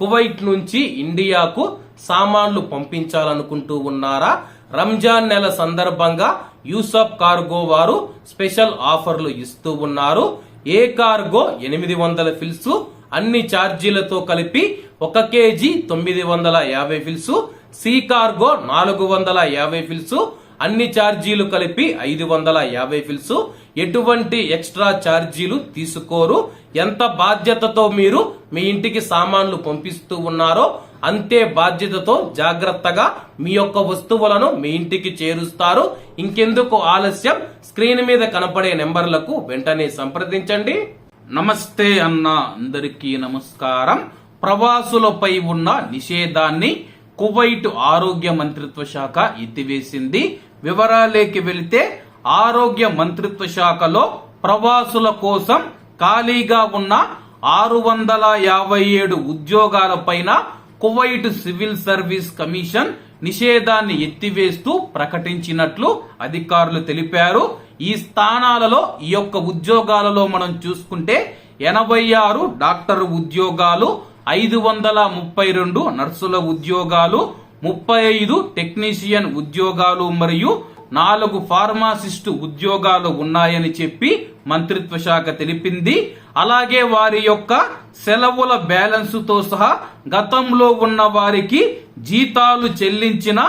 Kuwait నుంచి ఇండియాకు సామాన్లు పంపించాలనుకుంటూ ఉన్నారా? రంజాన్ నెల సందర్భంగా యూసఫ్ కార్గో వారు స్పెషల్ ఆఫర్లు ఇస్తూ ఉన్నారు. ఏ కార్గో ఎనిమిది వందల ఫిల్స్ అన్ని ఛార్జీలతో కలిపి ఒక కేజీ తొమ్మిది వందల యాభై ఫిల్స్ సి కార్గో నాలుగు వందల యాభై ఫిల్స్ అన్ని ఛార్జీలు కలిపి ఐదు వందల యాభై ఫిల్స్. ఎటువంటి ఎక్స్ట్రా ఛార్జీలు తీసుకోరు? ఎంత బాధ్యతతో మీరు మీ ఇంటికి సామాన్లు పంపిస్తూ ఉన్నారో అంతే బాధ్యతతో జాగ్రత్తగా మీ యొక్క వస్తువులను మీ ఇంటికి చేరుస్తారు. ఇంకెందుకు ఆలస్యం? స్క్రీన్ మీద కనపడే నెంబర్లకు వెంటనే సంప్రదించండి. నమస్తే అన్న అందరికీ నమస్కారం. ప్రవాసులపై ఉన్న నిషేధాన్ని కువైట్ ఆరోగ్య మంత్రిత్వ శాఖ ఎత్తివేసింది. వివరాలేకి వెళితే ఆరోగ్య మంత్రిత్వ శాఖలో ప్రవాసుల కోసం ఖాళీగా ఉన్న ఆరు వందల యాభై ఏడు ఉద్యోగాలపైన కువైట్ సివిల్ సర్వీస్ కమిషన్ నిషేధాన్ని ఎత్తివేస్తూ ప్రకటించినట్లు అధికారులు తెలిపారు. ఈ స్థానాలలో ఈ యొక్క ఉద్యోగాలలో మనం చూసుకుంటే ఎనభై ఆరు డాక్టర్ ఉద్యోగాలు ఐదు వందల ముప్పై రెండు నర్సుల ఉద్యోగాలు ముప్పై ఐదు టెక్నీషియన్ ఉద్యోగాలు మరియు నాలుగు ఫార్మాసిస్టు ఉద్యోగాలు ఉన్నాయని చెప్పి మంత్రిత్వ శాఖ తెలిపింది. అలాగే వారి యొక్క సెలవుల బ్యాలెన్సుతో సహా గతంలో ఉన్న వారికి జీతాలు చెల్లించిన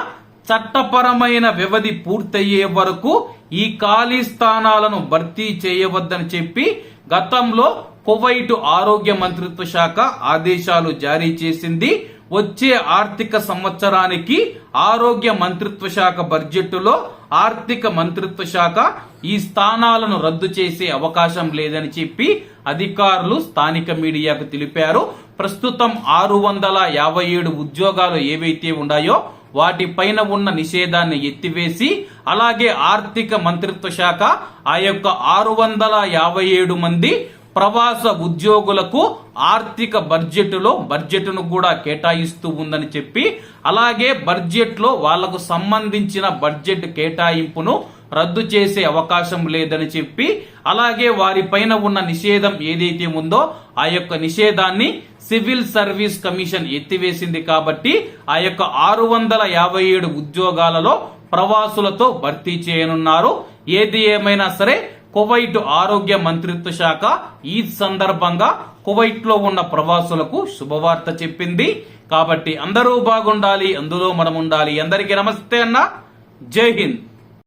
చట్టపరమైన వ్యవధి పూర్తయ్యే వరకు ఈ ఖాళీ స్థానాలను భర్తీ చేయవద్దని చెప్పి గతంలో కువైట్ ఆరోగ్య మంత్రిత్వ శాఖ ఆదేశాలు జారీ చేసింది. వచ్చే ఆర్థిక సంవత్సరానికి ఆరోగ్య మంత్రిత్వ శాఖ బడ్జెట్లో ఆర్థిక మంత్రిత్వ శాఖ ఈ స్థానాలను రద్దు చేసే అవకాశం లేదని చెప్పి అధికారులు స్థానిక మీడియాకు తెలిపారు. ప్రస్తుతం ఆరు వందల యాభై ఏడు ఉద్యోగాలు ఏవైతే ఉన్నాయో వాటిపైన ఉన్న నిషేధాన్ని ఎత్తివేసి అలాగే ఆర్థిక మంత్రిత్వ శాఖ ఆ యొక్క ఆరు వందల యాభై ఏడు మంది ప్రవాస ఉద్యోగులకు ఆర్థిక బడ్జెట్లో బడ్జెట్ను కూడా కేటాయిస్తూ ఉందని చెప్పి అలాగే బడ్జెట్లో వాళ్ళకు సంబంధించిన బడ్జెట్ కేటాయింపును రద్దు చేసే అవకాశం లేదని చెప్పి అలాగే వారిపైన ఉన్న నిషేధం ఏదైతే ఉందో ఆ యొక్క నిషేధాన్ని సివిల్ సర్వీస్ కమిషన్ ఎత్తివేసింది కాబట్టి ఆ యొక్క ఆరు వందల యాభై ఏడు ఉద్యోగాలలో ప్రవాసులతో భర్తీ చేయనున్నారు. ఏది ఏమైనా సరే కువైట్ ఆరోగ్య మంత్రిత్వ శాఖ ఈద్ సందర్భంగా కువైట్లో ఉన్న ప్రవాసులకు శుభవార్త చెప్పింది. కాబట్టి అందరూ బాగుండాలి అందులో మనం ఉండాలి అందరికీ నమస్తే అన్న. జై హింద్.